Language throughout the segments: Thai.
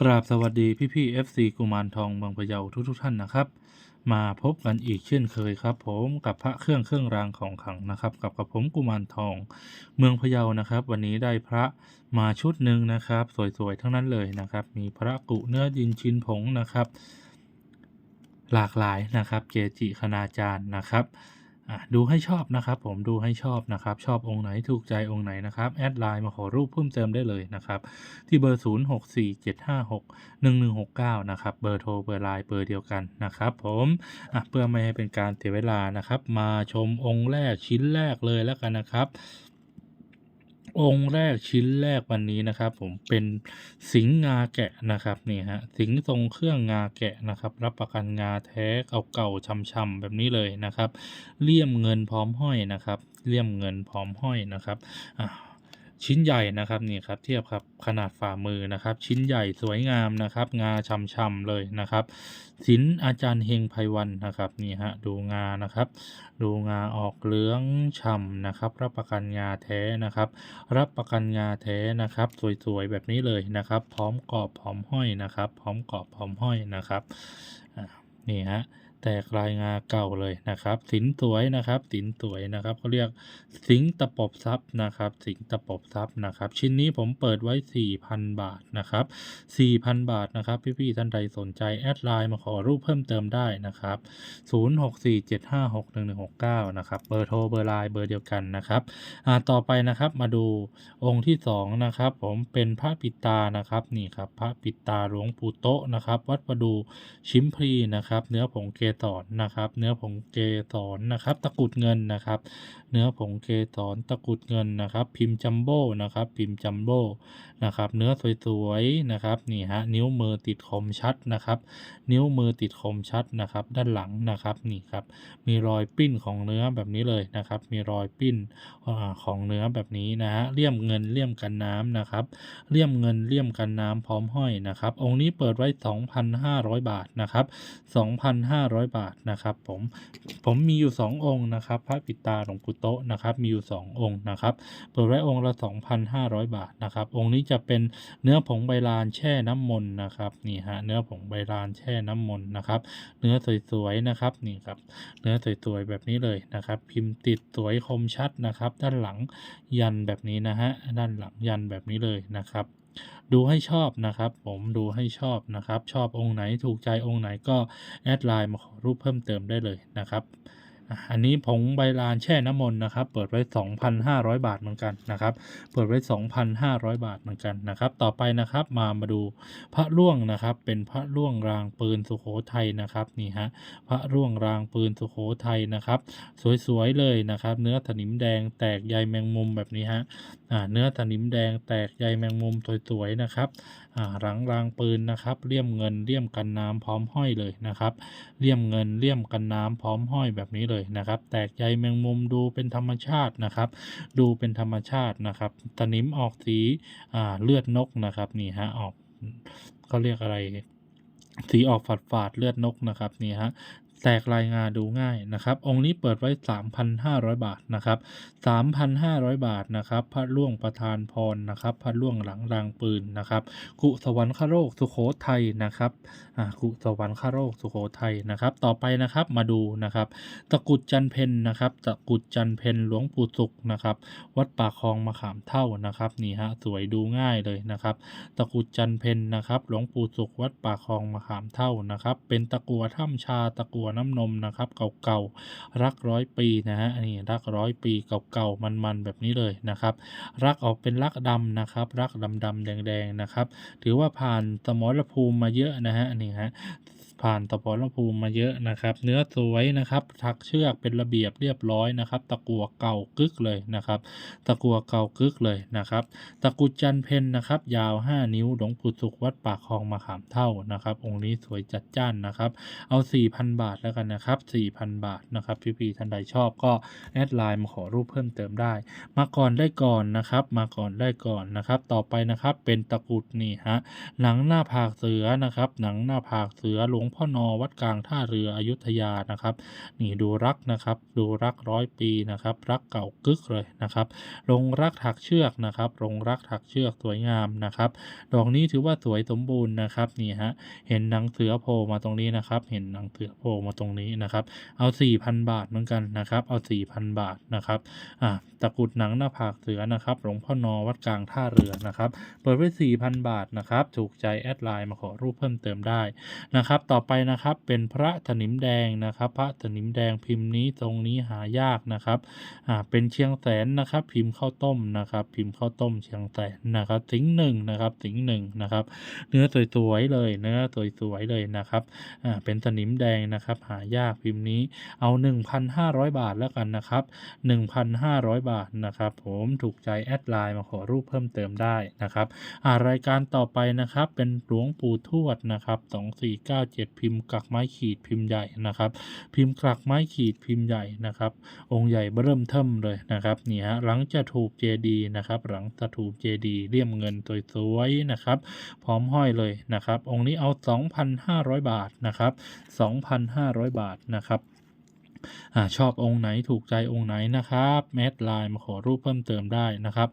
กราบสวัสดีพี่พี่ FC กุมารทองเมืองพะเยาทุกทุกท่านนะครับ มาพบกันอีกเช่นเคยครับผมกับพระเครื่องเครื่องรางของขลังนะครับ กับกับผมกุมารทอง เมืองพะเยานะครับ วันนี้ได้พระมาชุดหนึ่งนะครับ สวยๆทั้งนั้นเลยนะครับ มีพระกุเนื้อดินชินผงนะครับ หลากหลายนะครับ เกจิคณาจารย์นะครับ อะดูให้ชอบนะครับ ผมดูให้ชอบนะครับ ชอบองค์ไหนถูกใจองค์ไหนนะครับ แอดไลน์มาขอรูปเพิ่มเติมได้เลยนะครับ ที่เบอร์ 0 6 4 7 5 6 1 1 6 9 นะครับ เบอร์โทรเบอร์ไลน์เบอร์เดียวกันนะครับ ผมอะเพื่อไม่ให้เป็นการเสียเวลานะครับ มาชมองค์แรกชิ้นแรกเลยแล้วกันนะครับ องค์แรกชิ้นแรกวันนี้นะครับ ผมเป็นสิงงาแกะนะครับนี่ฮะสิงทรงเครื่องงาแกะนะครับ รับประกันงาแท้เก่าๆช้ำๆแบบนี้เลยนะครับเลี่ยมเงินพร้อมห้อยนะครับเลี่ยมเงินพร้อมห้อยนะครับอ่า ชิ้นใหญ่นะครับนี่ครับเทียบครับขนาดฝ่ามือนะครับ ชิ้นใหญ่สวยงามนะครับ งาช่ำๆเลยนะครับศิลป์อาจารย์เฮงไพวันนะครับนี่ฮะดูงานะครับ ดูงาออกเหลืองฉ่ำนะครับ รับประกันงาแท้นะครับ รับประกันงาแท้นะครับ สวยๆแบบนี้เลยนะครับ พร้อมกรอบพร้อมห้อยนะครับ พร้อมกรอบพร้อมห้อยนะครับนี่ฮะ แตกลายงาเก่าเลยนะครับ สินสวยนะครับ สินสวยนะครับเขาเรียกสิงตะปบซับนะครับ สิงตะปบซับนะครับ ชิ้นนี้ผมเปิดไว้ 4,000 บาทนะครับ4,000 บาทนะครับ พี่ๆท่านใดสนใจแอดไลน์มาขอรูปเพิ่มเติมได้นะครับ 0647561169 นะครับ เบอร์โทรเบอร์ไลน์เบอร์เดียวกันนะครับอ่าต่อไปนะครับมาดูองค์ที่สองนะครับ ผมเป็นพระปิตานะครับนี่ครับพระปิตาหลวงปู่โตนะครับ วัดประดูชิมพลีนะครับ เนื้อผงเกสรนะครับ เนื้อผงเกสรนะครับ ตะกุดเงินนะครับ เนื้อผงเกสรตะกุดเงินนะครับ พิมพ์จัมโบ้นะครับ พิมพ์จัมโบ้นะครับ เนื้อสวยๆนะครับนี่ฮะนิ้วมือติดคมชัดนะครับ นิ้วมือติดคมชัดนะครับ ด้านหลังนะครับนี่ครับมีรอยปิ้นของเนื้อแบบนี้เลยนะครับ มีรอยปิ้นของเนื้อแบบนี้นะฮะเลี่ยมเงินเลี่ยมกันน้ำนะครับเลี่ยมเงินเลี่ยมกันน้ำพร้อมห้อยนะครับ องค์นี้เปิดไว้ 2,500 บาทนะครับ 2,500บาทนะครับผมผมมีอยู่ 2 องค์นะครับพระปิตาหลวงปู่โตะนะครับมีอยู่ 2 องค์นะครับเปิดไว้องค์ละ 2,500 บาทนะครับองค์นี้จะเป็นเนื้อผงใบลานแช่น้ำมนต์นะครับนี่ฮะเนื้อผงใบลานแช่น้ำมนต์นะครับเนื้อสวยๆนะครับนี่ครับเนื้อสวยๆแบบนี้เลยนะครับพิมพ์ติดสวยคมชัดนะครับ ด้านหลังยันแบบนี้นะฮะด้านหลังยันแบบนี้เลยนะครับ ดูให้ชอบนะครับ ผมดูให้ชอบนะครับ ชอบองค์ไหนถูกใจองค์ไหนก็แอดไลน์มาขอรูปเพิ่มเติมได้เลยนะครับ อันนี้ผงใบลานแช่น้ำมนต์นะครับ เปิดไว้ 2,500 บาทเหมือนกันนะครับ เปิดไว้ 2,500 บาทเหมือนกันนะครับ ต่อไปนะครับมามาดูพระล่วงนะครับ เป็นพระล่วงรางปืนสุโขทัยนะครับนี่ฮะพระร่วงรางปืนสุโขทัยนะครับ สวยๆเลยนะครับ เนื้อสนิมแดงแตกใยแมงมุมแบบนี้ฮะอ่าเนื้อสนิมแดงแตกใยแมงมุมสวยๆนะครับ หลังรางปืนนะครับเลี่ยมเงินเลี่ยมกันน้ำพร้อมห้อยเลยนะครับเลี่ยมเงินเลี่ยมกันน้ำพร้อมห้อยแบบนี้เลยนะครับ แตกใยแมงมุมดูเป็นธรรมชาตินะครับ ดูเป็นธรรมชาตินะครับตนิมออกสีเลือดนกนะครับนี่ฮะออกเขาเรียกอะไรสีออกฝาดฝาดเลือดนกนะครับนี่ฮะ แตกลายงานดูง่ายนะครับ องค์นี้เปิดไว้ 3,500 บาทนะครับ 3,500 บาทนะครับ พระล่วงประธานพรนะครับ พระล่วงหลังรางปืนนะครับ กุสวรรคโรคสุโขทัยนะครับอ่ากุสวรรคโรคสุโขทัยนะครับ ต่อไปนะครับมาดูนะครับ ตะกุดจันเพนนะครับ ตะกุดจันเพนหลวงปู่สุขนะครับ วัดป่าคลองมะขามเท่านะครับนี่ฮะสวยดูง่ายเลยนะครับ ตะกุดจันเพนนะครับ หลวงปู่สุขวัดป่าคลองมะขามเท่านะครับ เป็นตะกัวถ้ำชาตะกัวน้ำนมนะครับเก่าๆรักร้อยปีนะฮะนี่รักร้อยปีเก่าๆมันๆแบบนี้เลยนะครับรักออกเป็นรักดำนะครับรักดำๆแดงๆนะครับถือว่าผ่านสมรภูมิมาเยอะนะฮะนี่ฮะ ผ่านตะปรภูมิมาเยอะนะครับ เนื้อสวยนะครับถักเชือกเป็นระเบียบเรียบร้อยนะครับ ตะกัวเก่ากึกเลยนะครับ ตะกัวเก่ากึกเลยนะครับ ตะกุดจันเพนนะครับ ยาว 5 นิ้วหลวงปู่สุขวัดปากคลองมะขามเท่านะครับ องค์นี้สวยจัดจ้านนะครับ เอา 4,000 บาทแล้วกันนะครับ 4,000 บาทนะครับพี่ๆท่านใดชอบก็แอดไลน์มาขอรูปเพิ่มเติมได้ มาก่อนได้ก่อนนะครับ มาก่อนได้ก่อนนะครับ ต่อไปนะครับเป็นตะกุดนี่ฮะหนังหน้าผากเสือนะครับ หนังหน้าผากเสือหลวงพ่อนอวัดกลางท่าเรืออยุธยานะครับนี่ดูรักนะครับ ดูรักร้อยปีนะครับ รักเก่ากึกเลยนะครับลงรักถักเชือกนะครับลงรักถักเชือกสวยงามนะครับ ดอกนี้ถือว่าสวยสมบูรณ์นะครับนี่ฮะเห็นหนังเสือโผล่มาตรงนี้นะครับ เห็นหนังเสือโผล่มาตรงนี้นะครับเอา4,000 บาทเหมือนกันนะครับเอา4,000 บาทนะครับอ่าตะกุดหนังหน้าผากเสือนะครับหลวงพ่อนอวัดกลางท่าเรือนะครับ เปิดไว้4,000 บาทนะครับ ถูกใจแอดไลน์มาขอรูปเพิ่มเติมได้นะครับต่อ่อไปนะครับเป็นพระถนิมแดงนะครับ พระถนิมแดงพิมพ์นี้ทรงนี้หายากนะครับอ่าเป็นเชียงแสนนะครับ พิมพ์ข้าวต้มนะครับ พิมพ์ข้าวต้มเชียงแสนนะครับ สิงหนึ่งนะครับ สิงหนึ่งนะครับ เนื้อสวยๆเลยเนื้อสวยๆเลยนะครับอ่าเป็นสนิมแดงนะครับ หายากพิมพ์นี้เอา 1,500 บาทแล้วกันนะครับ 1,500 บาทนะครับ ผมถูกใจแอดไลน์มาขอรูปเพิ่มเติมได้นะครับอ่ารายการต่อไปนะครับ เป็นหลวงปู่ทวดนะครับ 2497พิมพ์กักไม้ขีดพิมพ์ใหญ่นะครับ พิมพ์กลักไม้ขีดพิมพ์ใหญ่นะครับ องค์ใหญ่เบิ่มเทิมเลยนะครับนี่ฮะหลังจะถูกเจดีนะครับ หลังจะถูกเจดีเลี่ยมเงินสวยๆนะครับ พร้อมห้อยเลยนะครับ องค์นี้เอา 2,500 บาทนะครับ 2,500 บาทนะครับอชอบองค์ไหนถูกใจองค์ไหนนะครับแมดไลน์มาขอรูปเพิ่มเติมได้นะครับ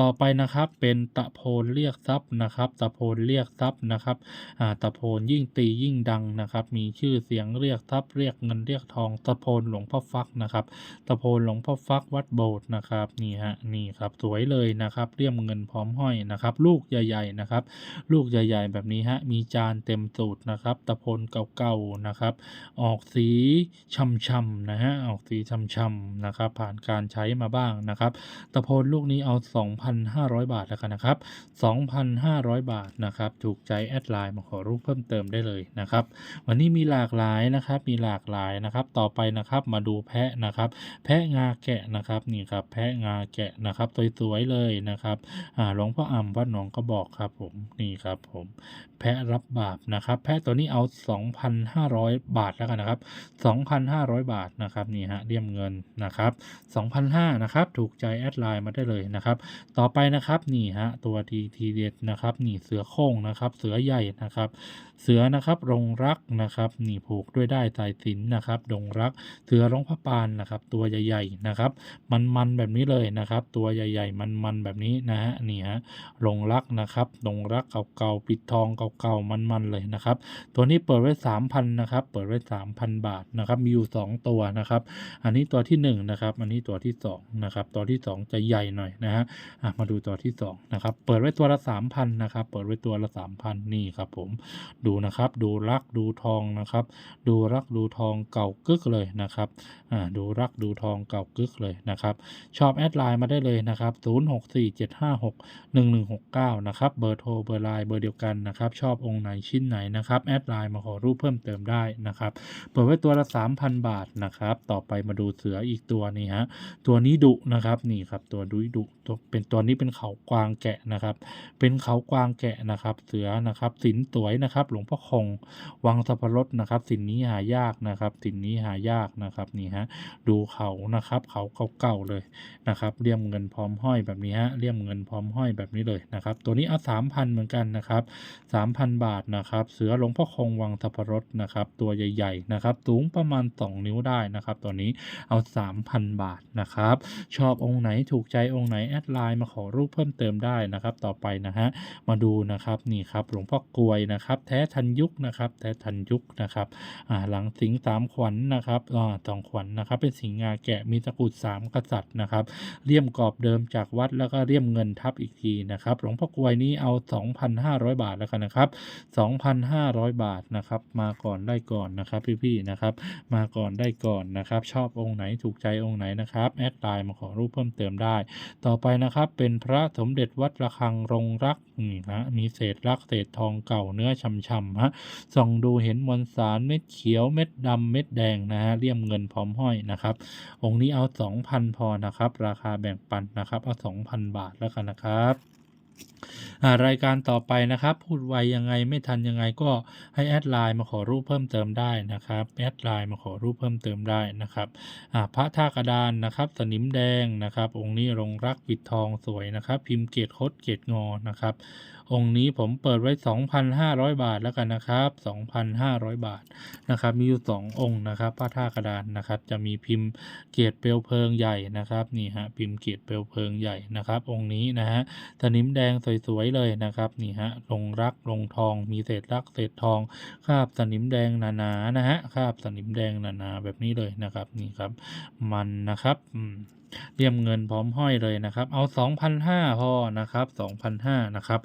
ต่อไปนะครับเป็นตะโพนเรียกทรัพย์นะครับ ตะโพนเรียกทรัพย์นะครับอ่าตะโพนยิ่งตียิ่งดังนะครับ มีชื่อเสียงเรียกทรัพย์เรียกเงินเรียกทอง ตะโพนหลวงพ่อฟักนะครับ ตะโพนหลวงพ่อฟักวัดโบสถ์นะครับนี่ฮะนี่ครับสวยเลยนะครับเรียมเงินพร้อมห้อยนะครับ ลูกใหญ่ๆนะครับ ลูกใหญ่ๆ แบบนี้ฮะมีจานเต็มสูตรนะครับ ตะโพนเก่าๆนะครับ ออกสีช่ำๆนะฮะออกสีช่ำๆนะครับ ผ่านการใช้มาบ้างนะครับ ตะโพนลูกนี้เอา2,500 บาทแล้วกันนะครับ 2,500 บาทนะครับ ถูกใจแอดไลน์มาขอรูปเพิ่มเติมได้เลยนะครับ วันนี้มีหลากหลายนะครับ มีหลากหลายนะครับ ต่อไปนะครับ มาดูแพะนะครับ แพะงาแกะนะครับ นี่ครับ แพะงาแกะนะครับสวยๆเลยนะครับอ่าหลวงพ่ออ่ำวัดหนองก็บอกครับผม นี่ครับผม แพะรับบาปนะครับ แพะตัวนี้เอา 2,500 บาทแล้วกันนะครับ 2,500 บาทนะครับ นี่ฮะเลี่ยมเงินนะครับ 2,500นะครับ ถูกใจแอดไลน์มาได้เลยนะครับต่อไปนะครับนี่ฮะตัวทีทีเด็ดนะครับนี่เสือโคร่งนะครับ เสือใหญ่นะครับ เสือนะครับรงรักนะครับนี่ผูกด้วยได้สายสินนะครับรงรัก เสือร้องพระปานนะครับ ตัวใหญ่ๆนะครับ มันๆแบบนี้เลยนะครับ ตัวใหญ่ ๆ มันๆแบบนี้นะฮะนี่ฮะรงรักนะครับรงรักเก่าๆปิดทองเก่าๆมันๆเลยนะครับ ตัวนี้เปิดไว้3,000นนะครับ เปิดไว้3,000บาทนะครับมีอยู่2ตัวนะครับ อันนี้ตัวที่1นะครับ อันนี้ตัวที่2นะครับตัวที่2จะใหญ่หน่อยนะฮะอะมาดูตัวที่2นะครับ เปิดไว้ตัวละ3,000นะครับ เปิดไว้ตัวละ3,000นี่ครับผมดูนะครับ ดูรักดูทองนะครับ ดูรักดูทองเก่ากึกเลยนะครับอ่าดูรักดูทองเก่ากึกเลยนะครับ ชอบแอดไลน์มาได้เลยนะครับ 0647561169 นะครับ เบอร์โทรเบอร์ไลน์เบอร์เดียวกันนะครับ ชอบองค์ไหนชิ้นไหนนะครับ แอดไลน์มาขอรูปเพิ่มเติมได้นะครับ เปิดไว้ตัวละ 3,000 บาทนะครับ ต่อไปมาดูเสืออีกตัวนี้ฮะ ตัวนี้ดุนะครับ นี่ครับ ตัวดุดุ ตัวเป็นตัวนี้เป็นเขากวางแกะนะครับ เป็นเขากวางแกะนะครับ เสือนะครับสินสวยนะครับ หลวงพ่อคงวังสัพพรสนะครับ สินนี้หายากนะครับ สินนี้หายากนะครับนี่ฮะดูเขานะครับ เขาเก่าๆเลยนะครับเลี่ยมเงินพร้อมห้อยแบบนี้ฮะเลี่ยมเงินพร้อมห้อยแบบนี้เลยนะครับ ตัวนี้เอาสามพันเหมือนกันนะครับสามพันบาทนะครับ เสือหลวงพ่อคงวังสัพพรสนะครับ ตัวใหญ่ๆนะครับ สูงประมาณ 2 นิ้วได้นะครับ ตัวนี้เอา 3,000 บาทนะครับ ชอบองค์ไหนถูกใจองค์ไหนดไลน์มาขอรูปเพิ่มเติมได้นะครับ ต่อไปนะฮะมาดูนะครับนี่ครับหลวงพ่อกลวยนะครับ แท้ทันยุคนะครับ แท้ทันยุคนะครับอ่าหลังสิงสามขวัญนนะครับอ่าสองขวัญนนะครับ เป็นสิงห์งาแกะมีตะกุดสามกษัตริย์นะครับเลี่ยมกรอบเดิมจากวัดแล้วก็เลี่ยมเงินทับอีกทีนะครับหลวงพ่อกลวยนี้เอา 2,500 บาทแล้วกันนะครับ2,500 บาทนะครับ มาก่อนได้ก่อนนะครับ พี่ๆนะครับ มาก่อนได้ก่อนนะครับ ชอบองค์ไหนถูกใจองค์ไหนนะครับแอดไลน์มาขอรูปเพิ่มเติมได้ ต่อไปไปนะครับเป็นพระสมเด็จวัดระฆังรงรักนี่ฮะมีเศษรักเศษทองเก่าเนื้อช่ำๆฮะส่องดูเห็นมวลสารเม็ดเขียวเม็ดดำเม็ดแดงนะฮะเลี่ยมเงินพร้อมห้อยนะครับ องค์นี้เอา 2,000 พอนะครับ ราคาแบ่งปันนะครับ เอา 2,000 บาทแล้วกันนะครับ รายการต่อไปนะครับ พูดไวยังไงไม่ทันยังไงก็ให้แอดไลน์มาขอรูปเพิ่มเติมได้นะครับแอดไลน์มาขอรูปเพิ่มเติมได้นะครับพระท่ากระดานนะครับสนิมแดงนะครับ องค์นี้รงรักปิดทองสวยนะครับ พิมพ์เกตคดเกตงอนะครับ องค์นี้ผมเปิดไว้ 2,500 บาทแล้วกันนะครับ 2,500 บาทนะครับ มีอยู่ 2 องค์นะครับพระท่ากระดานนะครับ จะมีพิมพ์เกศเปลวเพลิงใหญ่นะครับนี่ฮะพิมพ์เกศเปลวเพลิงใหญ่นะครับ องค์นี้นะฮะสนิมแดงสวยๆเลยนะครับนี่ฮะลงรักลงทอง มีเศษรักเศษทองคาบสนิมแดงหนาๆนะฮะคาบสนิมแดงหนาๆแบบนี้เลยนะครับนี่ครับ มันนะครับอืม เลี่ยมเงินพร้อมห้อยเลยนะครับ เอา 2,500พอนะครับ2,500นะครับ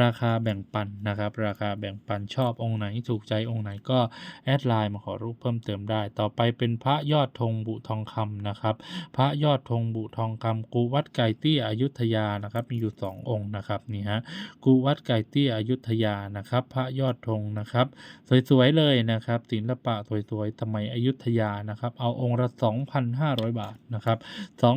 ราคาแบ่งปันนะครับ ราคาแบ่งปันชอบองค์ไหนถูกใจองค์ไหนก็แอดไลน์มาขอรูปเพิ่มเติมได้ ต่อไปเป็นพระยอดธงบุทองคำนะครับ พระยอดธงบุทองคำกูวัดไก่เตี้ยอยุธยานะครับ มีอยู่ 2 องค์นะครับนี่ฮะกูวัดไก่เตี้ยอยุธยานะครับ พระยอดธงนะครับ สวยๆเลยนะครับศิลปะสวยๆสมัยอยุธยานะครับ เอาองค์ละ2,500 บาทนะครับ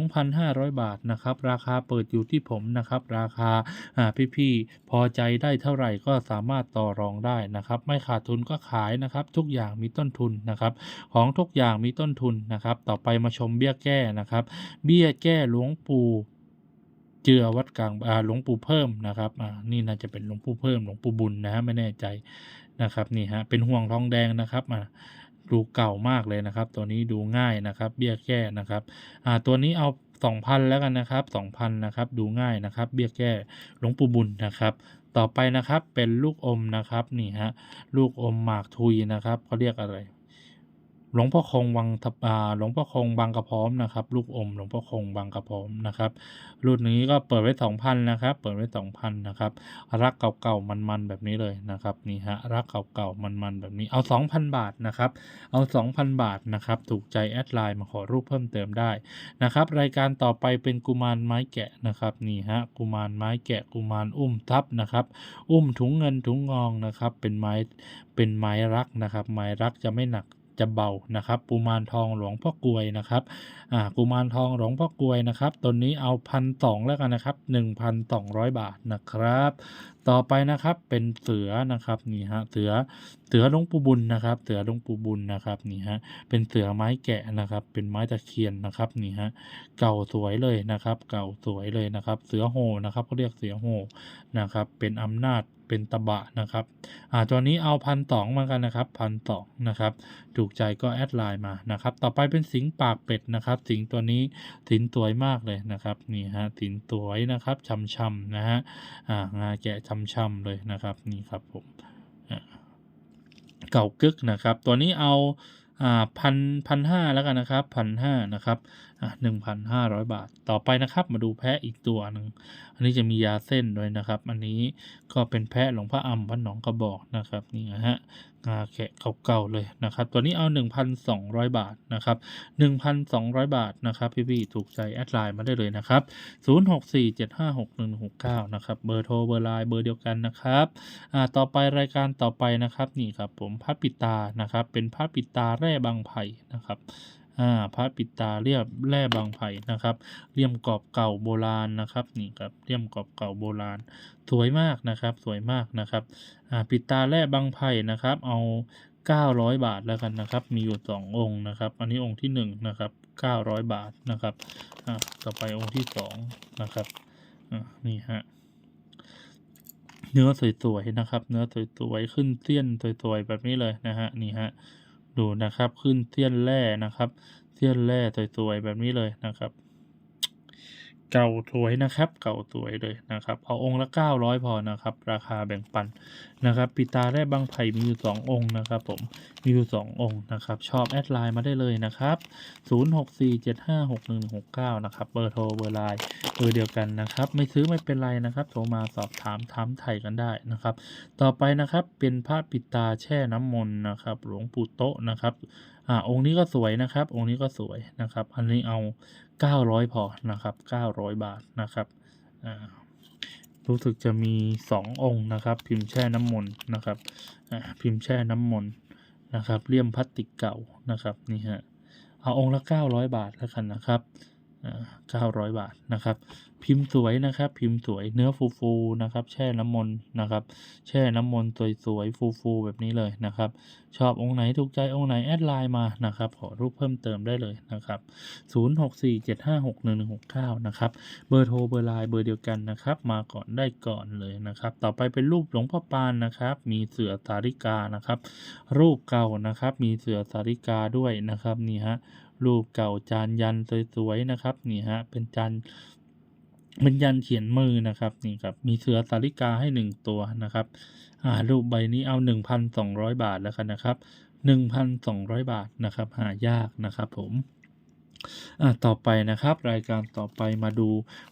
2,500 บาทนะครับ ราคาเปิดอยู่ที่ผมนะครับ ราคาอ่พี่ๆพอใจได้เท่าไหร่ก็สามารถต่อรองได้นะครับ ไม่ขาดทุนก็ขายนะครับ ทุกอย่างมีต้นทุนนะครับ ของทุกอย่างมีต้นทุนนะครับ ต่อไปมาชมเบี้ยแก้นะครับ เบี้ยแก้หลวงปู่เจือวัดกลางหลวงปู่เพิ่มนะครับนี่น่าจะเป็นหลวงปู่เพิ่มหลวงปู่บุญนะฮะไม่แน่ใจนะครับนี่ฮะเป็นห่วงทองแดงนะครับอ่า ดูเก่ามากเลยนะครับ ตัวนี้ดูง่ายนะครับ เบี้ยแก้นะครับอ่าตัวนี้เอา2,000 แล้วกันนะครับ2,000นะครับ ดูง่ายนะครับ เบี้ยแก้หลวงปู่บุญนะครับ ต่อไปนะครับเป็นลูกอมนะครับนี่ฮะลูกอมหมากทุยนะครับเขาเรียกอะไร หลวงพ่อคงวังทับอ่าหลวงพ่อคงบางกระพร้อมนะครับ ลูกอมหลวงพ่อคงบางกระพร้อมนะครับ รุ่นนี้ก็เปิดไว้สองพันนะครับ เปิดไว้สองพันนะครับ รักเก่าๆมันๆแบบนี้เลยนะครับนี่ฮะรักเก่าๆมันๆแบบนี้เอาสองพันบาทนะครับ เอาสองพันบาทนะครับ ถูกใจแอดไลน์มาขอรูปเพิ่มเติมได้นะครับ รายการต่อไปเป็นกุมารไม้แกะนะครับนี่ฮะกุมารไม้แกะกุมารอุ้มทับนะครับ อุ้มถุงเงินถุงงองนะครับ เป็นไม้เป็นไม้รักนะครับ ไม้รักจะไม่หนัก จะเบานะครับกุมารทองหลวงพ่อกลวยนะครับอ่ากุมารทองหลวงพ่อกลวยนะครับตัวนี้เอาพันสองแล้วกันนะครับหนึ่งพันสองร้อยบาทนะครับ ต่อไปนะครับเป็นเสือนะครับนี่ฮะเสือ เสือหลวงปู่บุญนะครับ เสือหลวงปู่บุญนะครับนี่ฮะเป็นเสือไม้แกะนะครับ เป็นไม้ตะเคียนนะครับนี่ฮะเก่าสวยเลยนะครับ เก่าสวยเลยนะครับ เสือโหนะครับเขาเรียกเสือโหนะครับ เป็นอำนาจเป็นตะบะนะครับ อ่า ตัวนี้เอาพันสองมากันนะครับพันสองนะครับ ถูกใจก็แอดไลน์มานะครับ ต่อไปเป็นสิงห์ปากเป็ดนะครับ สิงห์ตัวนี้สินสวยมากเลยนะครับ นี่ฮะ สินสวยนะครับช่ำๆนะฮะ อ่า งาแกะช่ำๆเลยนะครับ นี่ครับผม อ่า เก่ากึกนะครับ ตัวนี้เอาอ่าพันพันห้าแล้วกันนะครับพันห้านะครับ หนึ่งพันห้าร้อยบาท ต่อไปนะครับ มาดูแพะอีกตัวหนึ่งอันนี้จะมียาเส้นด้วยนะครับ อันนี้ก็เป็นแพะหลวงพ่ออำวัดหนองกระบอกนะครับนี่นะฮะงาแกะเก่าๆเลยนะครับ ตัวนี้เอา 1,200 บาทนะครับ 1,200 บาทนะครับพี่ๆถูกใจแอดไลน์มาได้เลยนะครับ 0647561169 นะครับ เบอร์โทรเบอร์ไลน์เบอร์เดียวกันนะครับอ่าต่อไปรายการต่อไปนะครับนี่ครับผมพระปิตานะครับ เป็นพระปิตาแร่บางไผ่นะครับ อ่าพระปิดตาเรียบแร่บางไผ่นะครับเลี่ยมกรอบเก่าโบราณนะครับนี่ครับเลี่ยมกรอบเก่าโบราณ สวยมากนะครับสวยมากนะครับอ่าปิดตาแร่บางไผ่นะครับ เอา 900 บาทแล้วกันนะครับ มีอยู่ 2 องค์นะครับ อันนี้องค์ที่1นะครับ900 บาทนะครับอ่าต่อไปองค์ที่2นะครับอ่านี่ฮะเนื้อสวยๆนะครับ เนื้อสวยๆขึ้นเสี้ยนสวยๆแบบนี้เลยนะฮะนี่ฮะ ดูนะครับ ขึ้นเสี้ยนแร่นะครับ เสี้ยนแร่สวยๆแบบนี้เลยนะครับ เก่าสวยนะครับ เก่าสวยเลยนะครับ เอาองค์ละ 900 พอนะครับ ราคาแบ่งปันนะครับ ปิตาแร่บางไผ่มีอยู่ 2 องค์นะครับผม มีอยู่ 2 องค์นะครับ ชอบแอดไลน์มาได้เลยนะครับ 0647561169 นะครับ เบอร์โทรเบอร์ไลน์เบอร์เดียวกันนะครับ ไม่ซื้อไม่เป็นไรนะครับ โทรมาสอบถามถามไถ่กันได้นะครับ ต่อไปนะครับ เป็นพระปิตาแช่น้ำมนต์นะครับ หลวงปู่โตะนะครับ อ่าองค์นี้ก็สวยนะครับ องค์นี้ก็สวยนะครับ อันนี้เอา 900 พอนะครับ 900 บาทนะครับอ่ารู้สึกจะมี 2 องค์นะครับ พิมพ์แช่น้ำมนต์นะครับอ่าพิมพ์แช่น้ำมนต์นะครับเลี่ยมพลาสติกเก่านะครับนี่ฮะเอาองค์ละ 900 บาทแล้วกันนะครับ เก้าร้อยบาทนะครับ พิมพ์สวยนะครับ พิมพ์สวยเนื้อฟูๆนะครับ แช่น้ำมนต์นะครับ แช่น้ำมนต์สวยๆฟูๆแบบนี้เลยนะครับ ชอบองค์ไหนถูกใจองค์ไหนแอดไลน์มานะครับ ขอรูปเพิ่มเติมได้เลยนะครับ0647561169นะครับเบอร์โทรเบอร์ไลน์เบอร์เดียวกันนะครับ มาก่อนได้ก่อนเลยนะครับ ต่อไปเป็นรูปหลวงพ่อปานนะครับ มีเสือสาริกานะครับ รูปเก่านะครับ มีเสือสาริกาด้วยนะครับนี่ฮะ รูปเก่าจานยันสวยๆนะครับนี่ฮะเป็นจานเป็นยันเขียนมือนะครับนี่ครับมีเสือสาริกาให้หนึ่งตัวนะครับอ่ารูปใบนี้เอาหนึ่งพันสองร้อยบาทแล้วกันนะครับหนึ่งพันสองร้อยบาทนะครับ หายากนะครับผมอ่าต่อไปนะครับ รายการต่อไปมาดู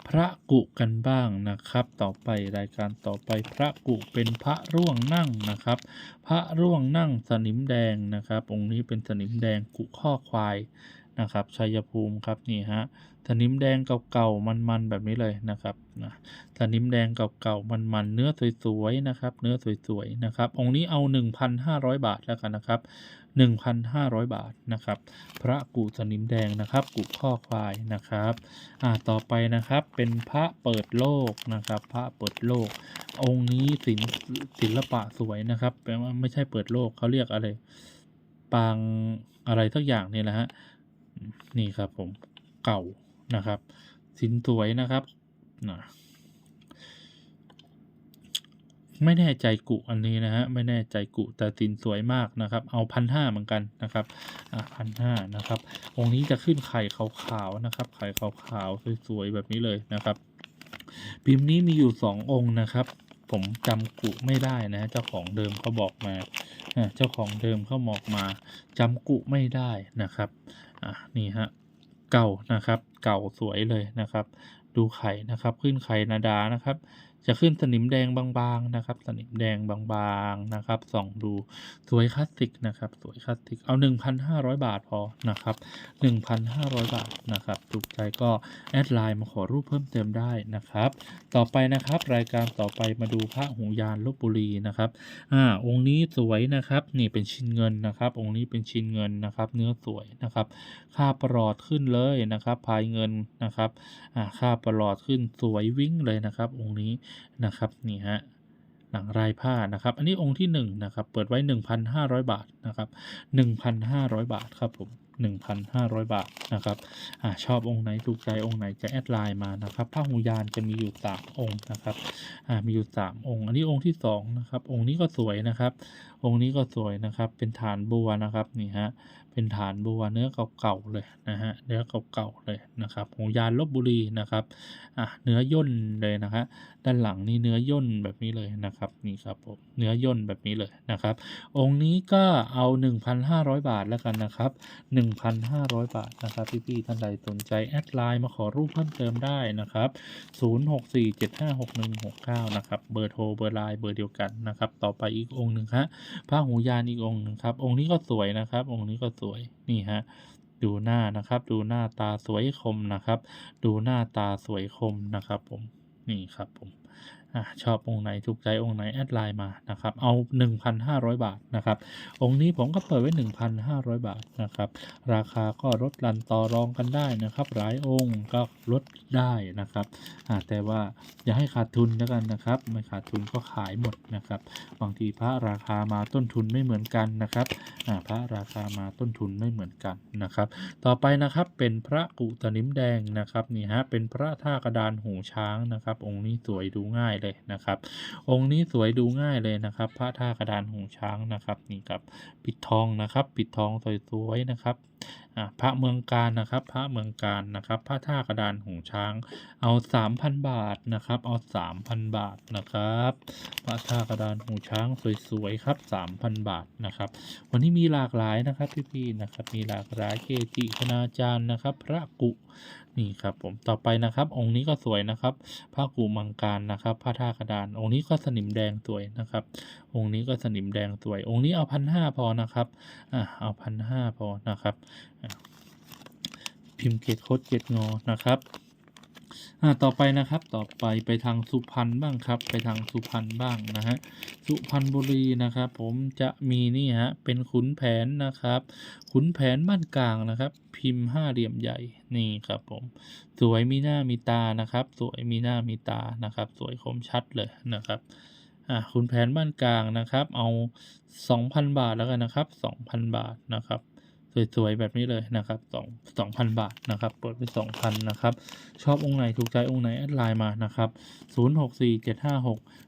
พระกุกันบ้างนะครับ ต่อไปรายการต่อไปพระกุเป็นพระร่วงนั่งนะครับ พระร่วงนั่งสนิมแดงนะครับ องค์นี้เป็นสนิมแดงกุข้อควาย นะครับชัยภูมิครับนี่ฮะสนิมแดงเก่าๆมันๆแบบนี้เลยนะครับนะสนิมแดงเก่าๆมันๆเนื้อสวยๆนะครับ เนื้อสวยๆนะครับ องค์นี้เอา 1,500 บาทแล้วกันนะครับ 1,500 บาทนะครับ พระกุสนิมแดงนะครับกุข้อควายนะครับอ่าต่อไปนะครับเป็นพระเปิดโลกนะครับ พระเปิดโลก องค์นี้ศิลป์ศิลปะสวยนะครับแปลว่าไม่ใช่เปิดโลกเขาเรียกอะไรปางอะไรสักอย่างเนี่ยแหละฮะ นี่ครับผมเก่านะครับสินสวยนะครับนะไม่แน่ใจกุอันนี้นะฮะไม่แน่ใจกุแต่สินสวยมากนะครับ เอาพันห้าเหมือนกันนะครับอ่าพันห้านะครับองค์นี้จะขึ้นไข่ขาวๆนะครับ ไข่ขาวๆสวยๆแบบนี้เลยนะครับ พิมพ์นี้มีอยู่สององค์นะครับ ผมจำกุไม่ได้นะเจ้าของเดิมเขาบอกมาเจ้าของเดิมเขาบอกมาจำกุไม่ได้นะครับอะนี่ฮะเก่านะครับ เก่าสวยเลยนะครับ ดูไข่นะครับ ขึ้นไข่นาดานะครับ จะขึ้นสนิมแดงบางๆนะครับ สนิมแดงบางๆนะครับส่องดูสวยคลาสสิกนะครับ สวยคลาสสิกเอา 1,500 บาทพอนะครับ 1,500 บาทนะครับถูกใจก็แอดไลน์มาขอรูปเพิ่มเติมได้นะครับ ต่อไปนะครับรายการต่อไปมาดูพระหูยานลบบุรีนะครับอ่าองค์นี้สวยนะครับนี่เป็นชิ้นเงินนะครับ องค์นี้เป็นชิ้นเงินนะครับ เนื้อสวยนะครับ ค่าประหลอดขึ้นเลยนะครับพายเงินนะครับอ่าค่าประหลอดขึ้นสวยวิ่งเลยนะครับ องค์นี้นะครับนี่ฮะหลังลายผ้านะครับ อันนี้องค์ที่หนึ่งนะครับเปิดไว้ 1,500 บาทนะครับ1,500 บาทครับผม1,500 บาทนะครับอ่าชอบองค์ไหนถูกใจองค์ไหนจะแอดไลน์มานะครับพระหูยานจะมีอยู่สามองค์นะครับอ่ามีอยู่สามองค์ อันนี้องค์ที่สองนะครับองค์นี้ก็สวยนะครับ องค์นี้ก็สวยนะครับเป็นฐานบัวนะครับนี่ฮะเป็นฐานบัวเนื้อเก่าๆเลยนะฮะเนื้อเก่าๆเลยนะครับหูยานลบบุรีนะครับอะเนื้อย่นเลยนะฮะ ด้านหลังนี่เนื้อย่นแบบนี้เลยนะครับนี่ครับผมเนื้อย่นแบบนี้เลยนะครับ องค์นี้ก็เอา 1,500 บาทแล้วกันนะครับ 1,500 บาทนะครับพี่ๆท่านใดสนใจแอดไลน์มาขอรูปเพิ่มเติมได้นะครับ0647561169นะครับเบอร์โทรเบอร์ไลน์เบอร์เดียวกันนะครับ ต่อไปอีกองค์หนึ่งฮะพระหูยานอีกองค์หนึ่งครับ องค์นี้ก็สวยนะครับ องค์นี้ก็สวยนี่ฮะดูหน้านะครับ ดูหน้าตาสวยคมนะครับ ดูหน้าตาสวยคมนะครับผม นี่ครับผม อะชอบองค์ไหนถูกใจองค์ไหนแอดไลน์มานะครับเอา 1,500 บาทนะครับองค์นี้ผมก็เปิดไว้ 1,500 บาทนะครับราคาก็ลดรันต่อรองกันได้นะครับหลายองค์ก็ลดได้นะครับแต่ว่าอย่าให้ขาดทุนแล้วกันนะครับไม่ขาดทุนก็ขายหมดนะครับบางทีพระราคามาต้นทุนไม่เหมือนกันนะครับพระราคามาต้นทุนไม่เหมือนกันนะครับต่อไปนะครับเป็นพระกุตนิมแดงนะครับนี่ฮะเป็นพระท่ากระดานหูช้างนะครับองค์นี้สวยดูง่ายเลยนะครับ องค์นี้สวยดูง่ายเลยนะครับ พระท่ากระดานหูช้างนะครับนี่ครับปิดทองนะครับ ปิดทองสวยๆนะครับพระเมืองการนะครับ พระเมืองการนะครับ พระท่ากระดานหูช้าง เอา 3,000 บาทนะครับ เอา 3,000 บาทนะครับ พระท่ากระดานหูช้างสวยๆครับ 3,000 บาทนะครับ วันนี้มีหลากหลายนะครับพี่ๆนะครับ มีหลากหลายเกจิคณาจารย์นะครับ พระกุ นี่ครับผมต่อไปนะครับ องค์นี้ก็สวยนะครับพระกูมังการนะครับพระท่ากระดาน องค์นี้ก็สนิมแดงสวยนะครับ องค์นี้ก็สนิมแดงสวย องค์นี้เอาพันห้าพอนะครับอ่าเอาพันห้าพอนะครับ พิมพ์เกตโคดเกตงอนะครับ อ่าต่อไปนะครับต่อไปไปทางสุพรรณบ้างครับ ไปทางสุพรรณบ้างนะฮะสุพรรณบุรีนะครับผมจะมีนี่ฮะเป็นขุนแผนนะครับขุนแผนบ้านกลางนะครับ พิมพ์ห้าเหลี่ยมใหญ่นี่ครับผมสวยมีหน้ามีตานะครับ สวยมีหน้ามีตานะครับ สวยคมชัดเลยนะครับอ่าขุนแผนบ้านกลางนะครับ เอาสองพันบาทแล้วกันนะครับสองพันบาทนะครับ สวยๆแบบนี้เลยนะครับสองสองพันบาทนะครับ เปิดไปสองพันนะครับ ชอบองค์ไหนถูกใจองค์ไหนแอดไลน์มานะครับศู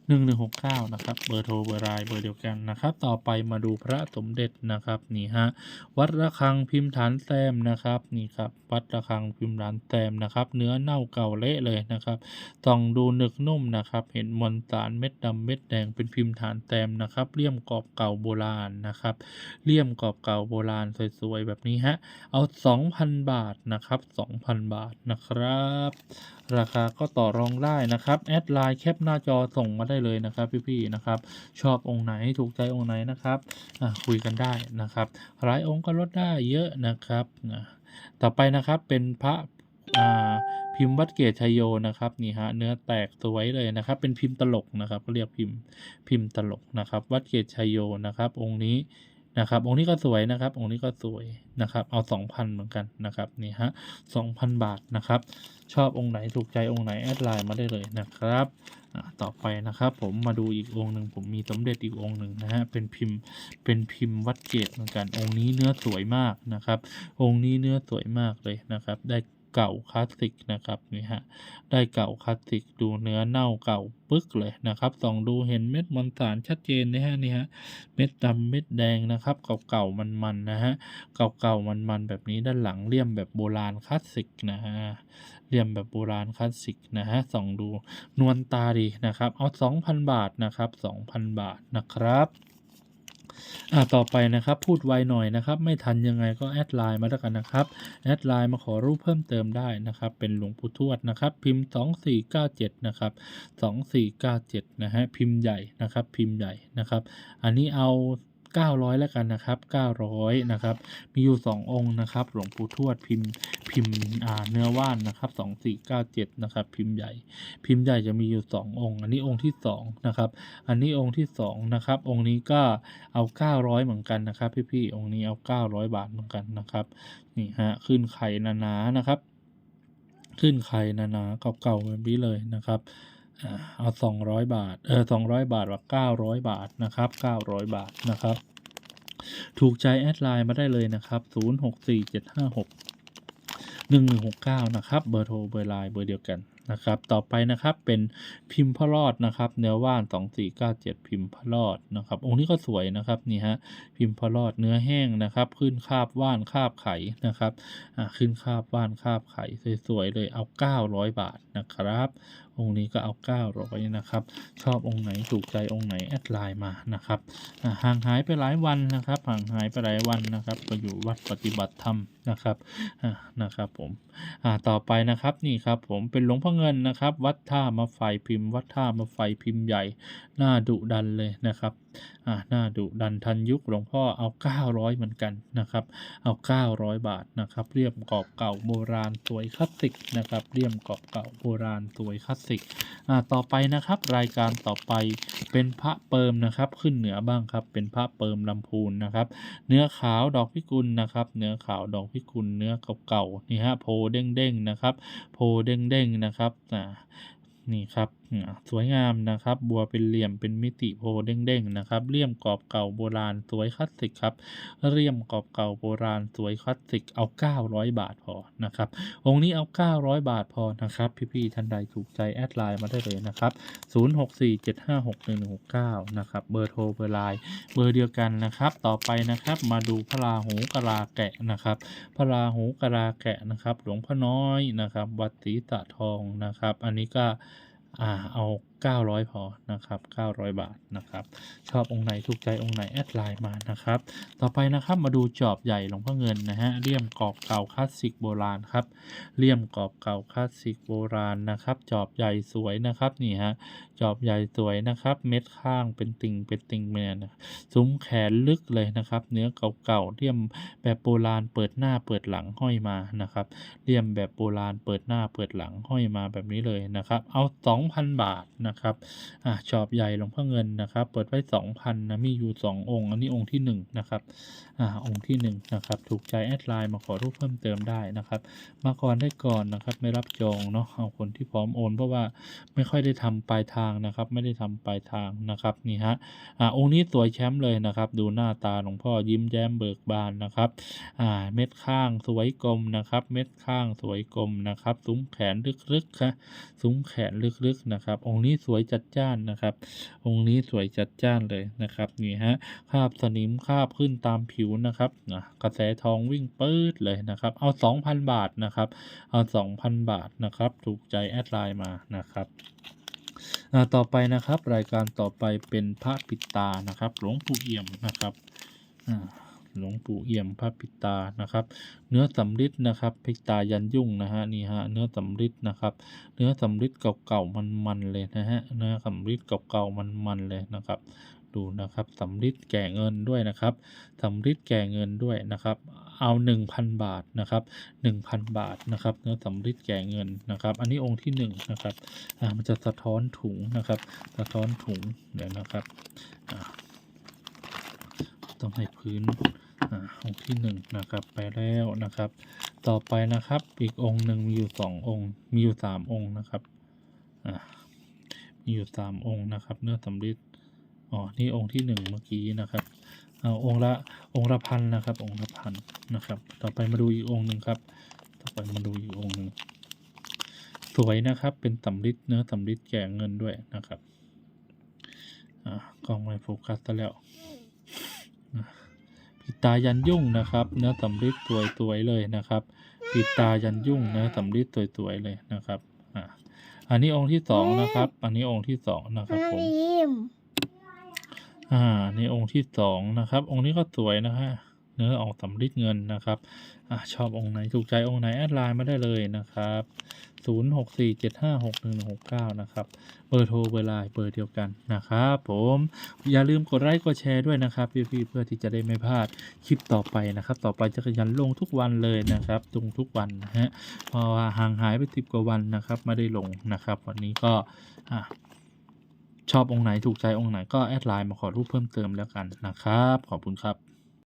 นย์หนึ่งหนึ่งหกเก้านะครับ เบอร์โทรเบอร์ไลน์เบอร์เดียวกันนะครับ ต่อไปมาดูพระสมเด็จนะครับนี่ฮะวัดระฆังพิมพ์ฐานแซมนะครับนี่ครับวัดระฆังพิมพ์ฐานแซมนะครับ เนื้อเน่าเก่าเละเลยนะครับต้องดูหนึกนุ่มนะครับ เห็นมวลสารเม็ดดำเม็ดแดงเป็นพิมพ์ฐานแซมนะครับเลี่ยมกรอบเก่าโบราณนะครับเลี่ยมกรอบเก่าโบราณสวยๆแบบนี้ฮะเอา 2,000 บาทนะครับ 2,000 บาทนะครับ ราคาก็ต่อรองได้นะครับ แอดไลน์แคปหน้าจอส่งมาได้เลยนะครับ พี่ๆนะครับ ชอบองค์ไหนถูกใจองค์ไหนนะครับอะคุยกันได้นะครับหลายองค์ก็ลดได้เยอะนะครับต่อไปนะครับเป็นพระอ่าพิมพ์วัดเกตชยโยนะครับนี่ฮะเนื้อแตกสวยเลยนะครับ เป็นพิมพ์ตลกนะครับก็เรียกพิมพ์พิมพ์ตลกนะครับ วัดเกตชยโยนะครับ องค์นี้ นะครับ องค์นี้ก็สวยนะครับ องค์นี้ก็สวยนะครับ เอา 2,000 เหมือนกันนะครับ นี่ฮะ2,000 บาทนะครับ ชอบองค์ไหนถูกใจองค์ไหนแอดไลน์มาได้เลยนะครับอ่าต่อไปนะครับผมมาดูอีกองค์หนึ่งผมมีสมเด็จอีกองค์หนึ่งนะฮะ เป็นพิมพ์ เป็นพิมพ์วัดเกตเหมือนกัน องค์นี้เนื้อสวยมากนะครับ องค์นี้เนื้อสวยมากเลยนะครับ ได้ เก่าคลาสสิกนะครับนี่ฮะได้เก่าคลาสสิกดูเนื้อเน่าเก่าปึ๊กเลยนะครับส่องดูเห็นเม็ดมวลสารชัดเจนนะฮะนี่ฮะเม็ดดำเม็ดแดงนะครับ เก่าๆมันๆนะฮะเก่าๆมันๆแบบนี้ด้านหลังเลี่ยมแบบโบราณคลาสสิกนะฮะเลี่ยมแบบโบราณคลาสสิกนะฮะส่องดูนวลตาดีนะครับ เอา 2,000 บาทนะครับ 2,000 บาทนะครับ อ่าต่อไปนะครับพูดไวหน่อยนะครับ ไม่ทันยังไงก็แอดไลน์มาแล้วกันนะครับแอดไลน์มาขอรูปเพิ่มเติมได้นะครับ เป็นหลวงปู่ทวดนะครับ พิมพ์ 2497 นะครับ 2497 นะฮะพิมพ์ใหญ่นะครับ พิมพ์ใหญ่นะครับ อันนี้เอา 900 แล้วกันนะครับ 900 นะครับ มีอยู่ 2 องค์นะครับ หลวงปู่ทวดพิมพ์พิมพ์อ่าเนื้อว่านนะครับ 2497 นะครับ พิมพ์ใหญ่ พิมพ์ใหญ่จะมีอยู่ 2 องค์ อันนี้องค์ที่ 2 นะครับ อันนี้องค์ที่ 2 นะครับ องค์นี้ก็เอา 900 เหมือนกันนะครับ พี่ๆ องค์นี้เอา 900 บาทเหมือนกันนะครับ นี่ฮะ ขึ้นไข่หนานะครับ ขึ้นไข่หนาเก่าๆแบบนี้เลยนะครับ อ่าเอา200บาท เออ200บาทว่า900บาทนะครับ900บาทนะครับ ถูกใจแอดไลน์มาได้เลยนะครับ064756 1169นะครับเบอร์โทรเบอร์ไลน์เบอร์เดียวกันนะครับ ต่อไปนะครับเป็นพิมพ์พระรอดนะครับ เนื้อว่าน2497พิมพ์พระรอดนะครับ องค์นี้ก็สวยนะครับนี่ฮะพิมพ์พระรอดเนื้อแห้งนะครับ ขึ้นคาบว่านคาบไข่นะครับอ่าขึ้นคาบว่านคาบไข่สวยๆเลยเอา900บาทนะครับ องค์นี้ก็เอา 900 นะครับ ชอบองค์ไหนถูกใจองค์ไหนแอดไลน์มานะครับห่างหายไปหลายวันนะครับห่างหายไปหลายวันนะครับ ก็อยู่วัดปฏิบัติธรรมนะครับอ่านะครับผมอ่าต่อไปนะครับนี่ครับผมเป็นหลวงพ่อเงินนะครับ วัดท่ามาไฟพิมพ์ วัดท่ามาไฟพิมพ์ใหญ่หน้าดุดันเลยนะครับหน้าดุดันทันยุคหลวงพ่อเอา 900 เหมือนกันนะครับ เอา 900 บาทนะครับเรียมกรอบเก่าโบราณสวยคลาสสิกนะครับเรียมกรอบเก่าโบราณสวยคลาสสิกต่อไปนะครับรายการต่อไปเป็นพระเปิมนะครับขึ้นเหนือบ้างครับเป็นพระเปิมลำพูนนะครับ เนื้อขาวดอกพิกุลนะครับ เนื้อขาวดอกพิกุลเนื้อเก่าๆนี่ฮะโพเด้งๆนะครับ โพเด้งๆนะครับนี่ครับ สวยงามนะครับ บัวเป็นเหลี่ยมเป็นมิติโพเด้งๆนะครับเลี่ยมกรอบเก่าโบราณสวยคลาสสิกครับเรียมกรอบเก่าโบราณสวยคลาสสิกเอา 900 บาทพอนะครับองค์นี้เอา 900 บาทพอนะครับพี่ๆท่านใดถูกใจแอดไลน์มาได้เลยนะครับ 0647561169 นะครับเบอร์โทรเบอร์ไลน์เบอร์เดียวกันนะครับต่อไปนะครับมาดูพระราหูกะลาแกะนะครับพระราหูกะลาแกะนะครับ หลวงพ่อน้อยนะครับวัดศรีตะทองนะครับ อันนี้ก็ อ่าเอา 900 พอนะครับ900 บาทนะครับ ชอบองค์ไหนถูกใจองค์ไหนแอดไลน์มานะครับ ต่อไปนะครับมาดูจอบใหญ่หลวงพ่อเงินนะฮะเลี่ยมกรอบเก่าคลาสสิกโบราณครับเลี่ยมกรอบเก่าคลาสสิกโบราณนะครับ จอบใหญ่สวยนะครับนี่ฮะจอบใหญ่สวยนะครับ เม็ดข้างเป็นติ่งเป็นติ่งเมนนะซุ้มแขนลึกเลยนะครับ เนื้อเก่าๆเลี่ยมแบบโบราณเปิดหน้าเปิดหลังห้อยมานะครับเลี่ยมแบบโบราณเปิดหน้าเปิดหลังห้อยมาแบบนี้เลยนะครับ เอา 2,000 บาทนะะครับอะจอบใหญ่หลวงพ่อเงินนะครับ เปิดไว้สองพันนะมีอยู่สององค์ อันนี้องค์ที่หนึ่งนะครับอ่าองค์ที่หนึ่งนะครับ ถูกใจแอดไลน์มาขอรูปเพิ่มเติมได้นะครับ มาก่อนได้ก่อนนะครับ ไม่รับจองเนาะเอาคนที่พร้อมโอน เพราะว่าไม่ค่อยได้ทำปลายทางนะครับ ไม่ได้ทำปลายทางนะครับนี่ฮะอ่าองค์นี้สวยแชมป์เลยนะครับ ดูหน้าตาหลวงพ่อยิ้มแย้มเบิกบานนะครับอ่าเม็ดข้างสวยกลมนะครับ เม็ดข้างสวยกลมนะครับ ซุ้มแขนลึกๆค่ะซุ้มแขนลึกๆนะครับ องค์นี้สวยจัดจ้านนะครับ องค์นี้สวยจัดจ้านเลยนะครับนี่ฮะคาบสนิมคาบขึ้นตามผิวนะครับนะกระแสทองวิ่งปื๊ดเลยนะครับ เอา 2,000 บาทนะครับ เอา 2,000 บาทนะครับ ถูกใจแอดไลน์มานะครับต่อไปนะครับ รายการต่อไปเป็นพระปิดตานะครับ หลวงปู่เอี่ยมนะครับอ่า หลวงปู่เอี่ยมพระปิตานะครับ เนื้อสำริดนะครับปิตายันยุ่งนะฮะนี่ฮะเนื้อสำริดนะครับ เนื้อสำริดเก่าๆมันๆเลยนะฮะเนื้อสำริดเก่าๆมันๆเลยนะครับดูนะครับสำริดแก่เงินด้วยนะครับสำริดแก่เงินด้วยนะครับ เอา 1,000 บาทนะครับ 1,000 บาทนะครับเนื้อสำริดแก่เงินนะครับ อันนี้องค์ที่หนึ่งนะครับอ่ามันจะสะท้อนถุงนะครับ สะท้อนถุงเดี๋ยวนะครับอ่า ต้องให้พื้นอ่าองค์ที่หนึ่งนะครับไปแล้วนะครับ ต่อไปนะครับอีกองค์หนึ่งมีอยู่สององค์ มีอยู่สามองค์นะครับมีอยู่สามองค์นะครับ เนื้อสำริดอ๋อนี่องค์ที่หนึ่งเมื่อกี้นะครับเอาองค์ละองค์ละพันนะครับ องค์ละพันนะครับ ต่อไปมาดูอีกองค์หนึ่งครับ ต่อไปมาดูอีกองค์หนึ่งสวยนะครับ เป็นสำริดเนื้อสำริดแก่เงินด้วยนะครับอ่ากล้องไม่โฟกัสซะแล้ว ปิดตายันยุ่งนะครับ เนื้อสำริดสวยๆเลยนะครับ ปิดตายันยุ่งเนื้อสำริดสวยๆเลยนะครับอ่าอันนี้องค์ที่สองนะครับ อันนี้องค์ที่สองนะครับผมยิ้มอ่านี่องค์ที่สองนะครับ องค์นี้ก็สวยนะฮะ เนื้อออกสำริดเงินนะครับอชอบองค์ไหนถูกใจองค์ไหนแอดไลน์มาได้เลยนะครับ0 6 4 7 5 6 1 6 9 นะครับ เบอร์โทรเบอร์ไลน์เบอร์เดียวกันนะครับผมอย่าลืมกดไลค์กดแชร์ด้วยนะครับพี่ๆเพื่อที่จะได้ไม่พลาดคลิปต่อไปนะครับ ต่อไปจะขยันลงทุกวันเลยนะครับลงทุกวันนะฮะเพราะว่าห่างหายไปสิบกว่าวันนะครับไม่ได้ลงนะครับ วันนี้ก็อ่าชอบองค์ไหนถูกใจองค์ไหนก็แอดไลน์มาขอรูปเพิ่มเติมแล้วกันนะครับ ขอบคุณครับ